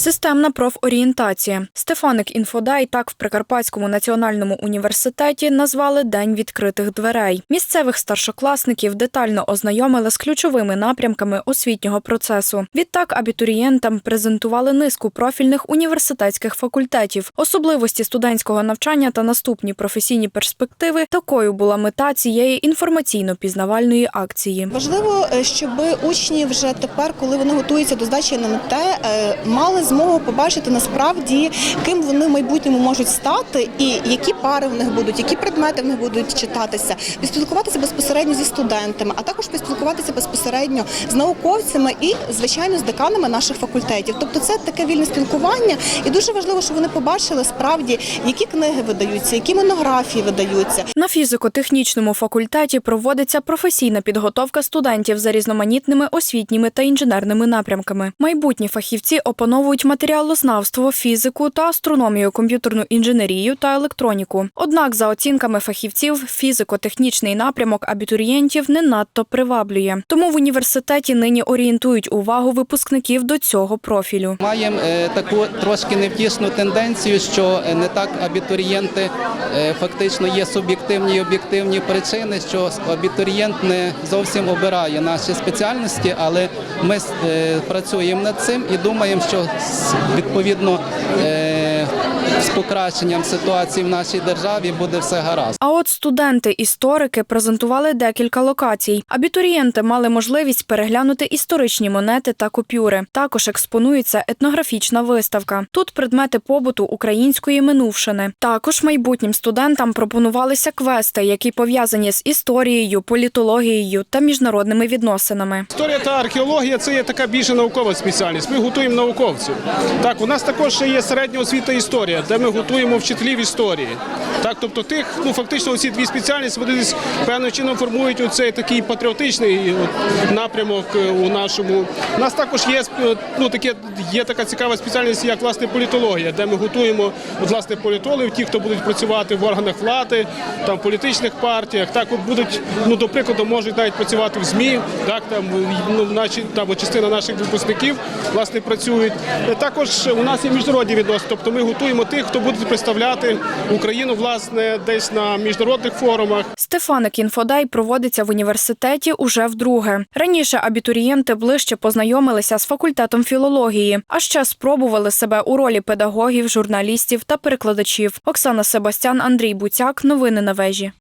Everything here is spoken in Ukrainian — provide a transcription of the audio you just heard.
Системна профорієнтація. Стефаник Інфодай так в Прикарпатському національному університеті назвали День відкритих дверей. Місцевих старшокласників детально ознайомили з ключовими напрямками освітнього процесу. Відтак абітурієнтам презентували низку профільних університетських факультетів, особливості студентського навчання та наступні професійні перспективи. Такою була мета цієї інформаційно-пізнавальної акції. Важливо, е, щоб учні вже тепер, коли вони готуються до здачі НМТ, е, мали змогу побачити насправді, ким вони в майбутньому можуть стати, і які пари в них будуть, які предмети в них будуть читатися, поспілкуватися безпосередньо зі студентами, а також поспілкуватися безпосередньо з науковцями і, звичайно, з деканами наших факультетів. Тобто, це таке вільне спілкування, і дуже важливо, щоб вони побачили справді, які книги видаються, які монографії видаються. На фізико-технічному факультеті проводиться професійна підготовка студентів за різноманітними освітніми та інженерними напрямками. Майбутні фахівці опановують матеріалознавство, фізику та астрономію, комп'ютерну інженерію та електроніку. Однак, за оцінками фахівців, фізико-технічний напрямок абітурієнтів не надто приваблює. Тому в університеті нині орієнтують увагу випускників до цього профілю. Маємо е, таку трошки невтішну тенденцію, що е, не так абітурієнти е, фактично є суб'єктивні і об'єктивні причини, що абітурієнт не зовсім обирає наші спеціальності, але ми працюємо над цим і думаємо, що відповідно е, з покращенням ситуації в нашій державі буде все гаразд. А от студенти-історики презентували декілька локацій. Абітурієнти мали можливість переглянути історичні монети та купюри. Також експонується етнографічна виставка. Тут предмети побуту української минувшини. Також майбутнім студентам пропонувалися квести, які пов'язані з історією, політологією та міжнародними відносинами. Історія та археологія це є така більше наукова спеціальність. Ми готуємо науковців. Так, у нас також ще є середня освіта історія, де ми готуємо вчителів історії. Так, тобто тих, ну фактично, ці дві спеціальності вони певним чином формують оцей такий патріотичний от, напрямок е, у нашому. У нас також є е, ну таке, є така цікава спеціальність, як власне політологія, де ми готуємо от, власне політологів, ті, хто будуть працювати в органах влади, там в політичних партіях. Так, от будуть, ну до прикладу, можуть навіть працювати в ЗМІ. Так, там ну, наші там частина наших випускників власне працюють. Е, Також у нас є міжнародні відносини, тобто ми готуємо тих, хто буде представляти Україну власне десь на міжнародних форумах. Стефаник Інфодай проводиться в університеті уже вдруге. Раніше абітурієнти ближче познайомилися з факультетом філології, а ще спробували себе у ролі педагогів, журналістів та перекладачів. Оксана Себастян, Андрій Буцяк. Новини на вежі.